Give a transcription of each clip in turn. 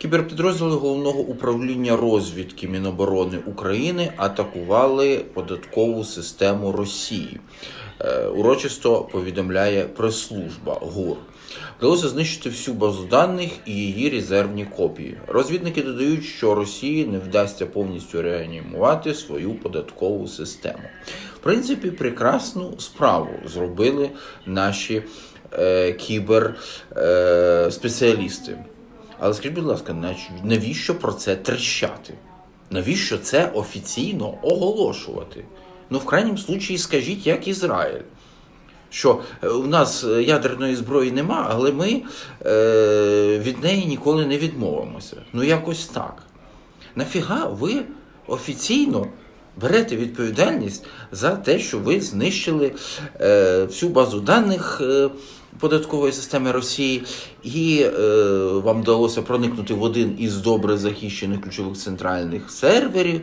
Кіберпідрозділи головного управління розвідки Міноборони України атакували податкову систему Росії. Е, Урочисто повідомляє прес-служба ГУР. Вдалося знищити всю базу даних і її резервні копії. Розвідники додають, що Росії не вдасться повністю реанімувати свою податкову систему. В принципі, прекрасну справу зробили наші е, кіберспеціалісти. Але скажіть, будь ласка, навіщо про це трещати? Навіщо це офіційно оголошувати? Ну, в крайнім случаї, скажіть, як Ізраїль. Що е, у нас е, ядерної зброї нема, але ми е, від неї ніколи не відмовимося. Ну, якось так. Нафіга ви офіційно берете відповідальність за те, що ви знищили е, всю базу даних е, податкової системи Росії, і е, вам вдалося проникнути в один із добре захищених ключових центральних серверів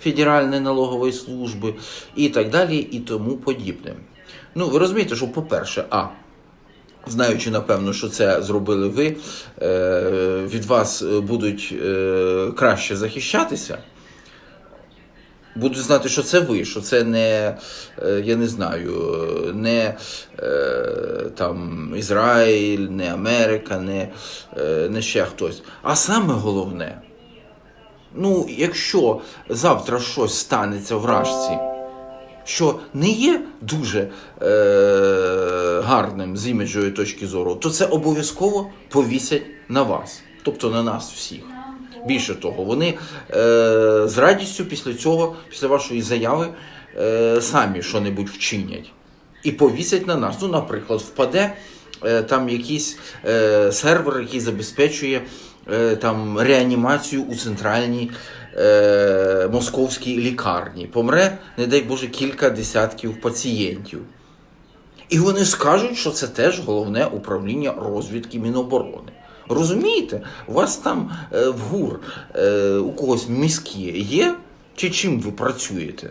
Федеральної налогової служби і так далі, і тому подібне. Ну, ви розумієте, що, по-перше, а. Знаючи, напевно, що це зробили ви, е, від вас будуть е, краще захищатися. Будуть знати, що це ви, що це не, е, я не знаю, не е, там Ізраїль, не Америка, не, е, не ще хтось. А саме головне, ну, якщо завтра щось станеться в Рашці, що не є дуже е, гарним з іміджової точки зору, то це обов'язково повісять на вас, тобто на нас всіх. Більше того, вони е, з радістю після цього, після вашої заяви, е, самі що-небудь вчинять і повісять на нас. Ну, наприклад, впаде е, там якийсь е, сервер, який забезпечує е, там реанімацію у центральній е, московській лікарні. Помре, не дай Боже, кілька десятків пацієнтів. І вони скажуть, що це теж головне управління розвідки Міноборони. Розумієте, у вас там е, в ГУР е, у когось міські є? Чи чим ви працюєте?